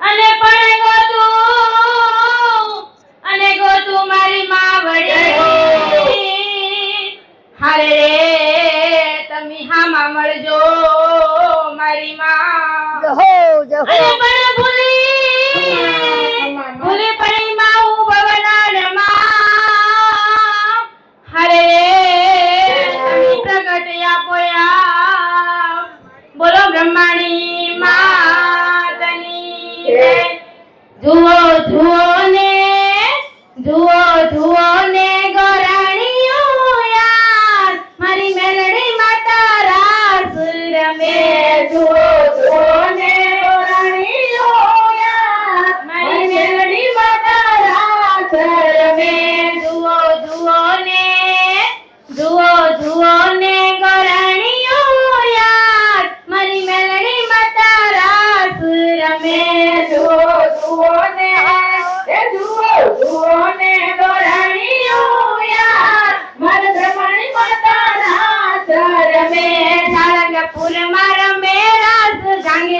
અને પણ ગોતુ અને ગોતુ મારી માં વડી તમે હા મળજો મારી માં. જહો જહો. do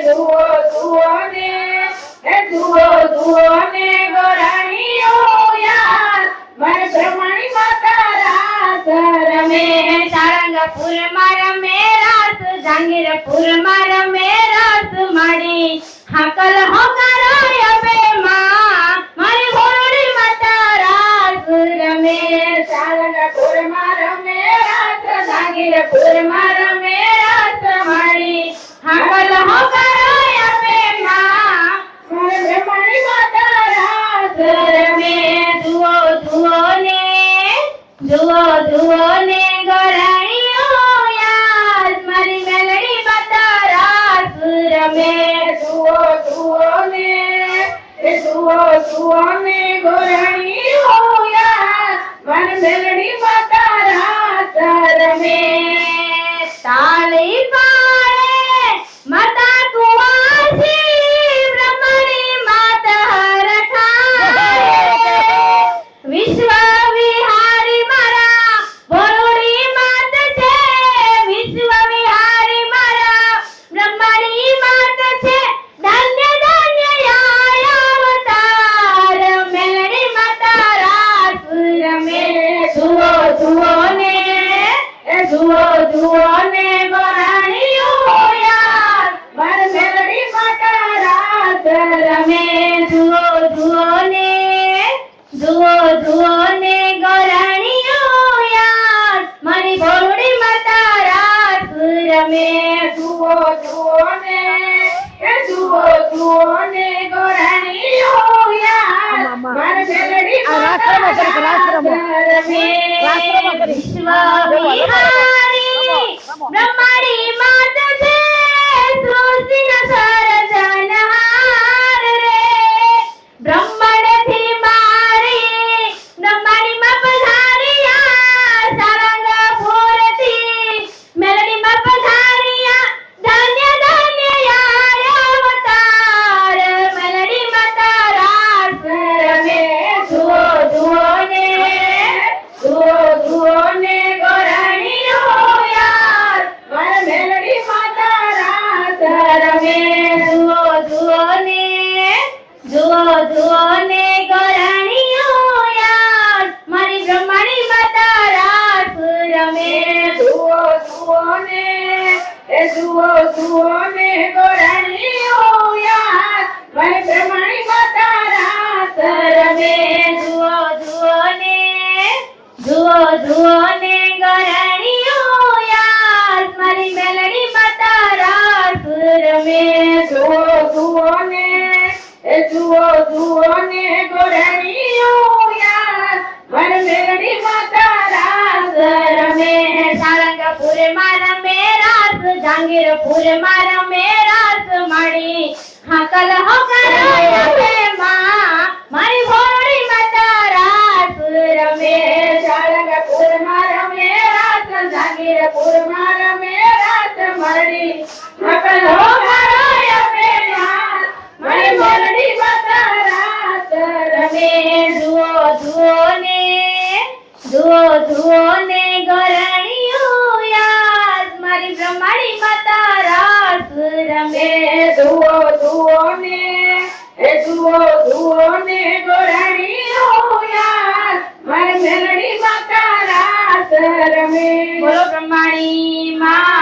જુઓ જુઓ ને, હે જુઓ જુઓ ને ગોરાણીઓ યાર. મને બ્રહ્મણી માતા રાસ રમે. સારંગપુરમાં રમે રાત જાંગીરપુરમાં રમે રાત. માડી હાકલ હોકારો યબે માં, મારી ગોરાણી માતા રાસ રમે. સારંગપુરમાં રમે રાત જાંગીરપુરમાં જુઓ જુઓ ને ગરાણીઓ યાર મારી મેલડી બતરાસ રમે. જુઓ જુઓ ને જુઓ જુઓ ને ગરાણીઓ યાર મારી મેલડી બતરાસ ને ગોરાણીઓ યાર. ગરજડી રાષ્ટ્રમાં કરી રાષ્ટ્રમાં કરી જાંગીરપુર જાંગીરપુર મારા મેરાસ મળી. હા કલ હો કરે માં જુઓ જુઓ ને, એ જુઓ જુઓ ને ગોરાણી હોયા મારી મેલડી માં તારા રમે. બોલો બ્રહ્માણી, માં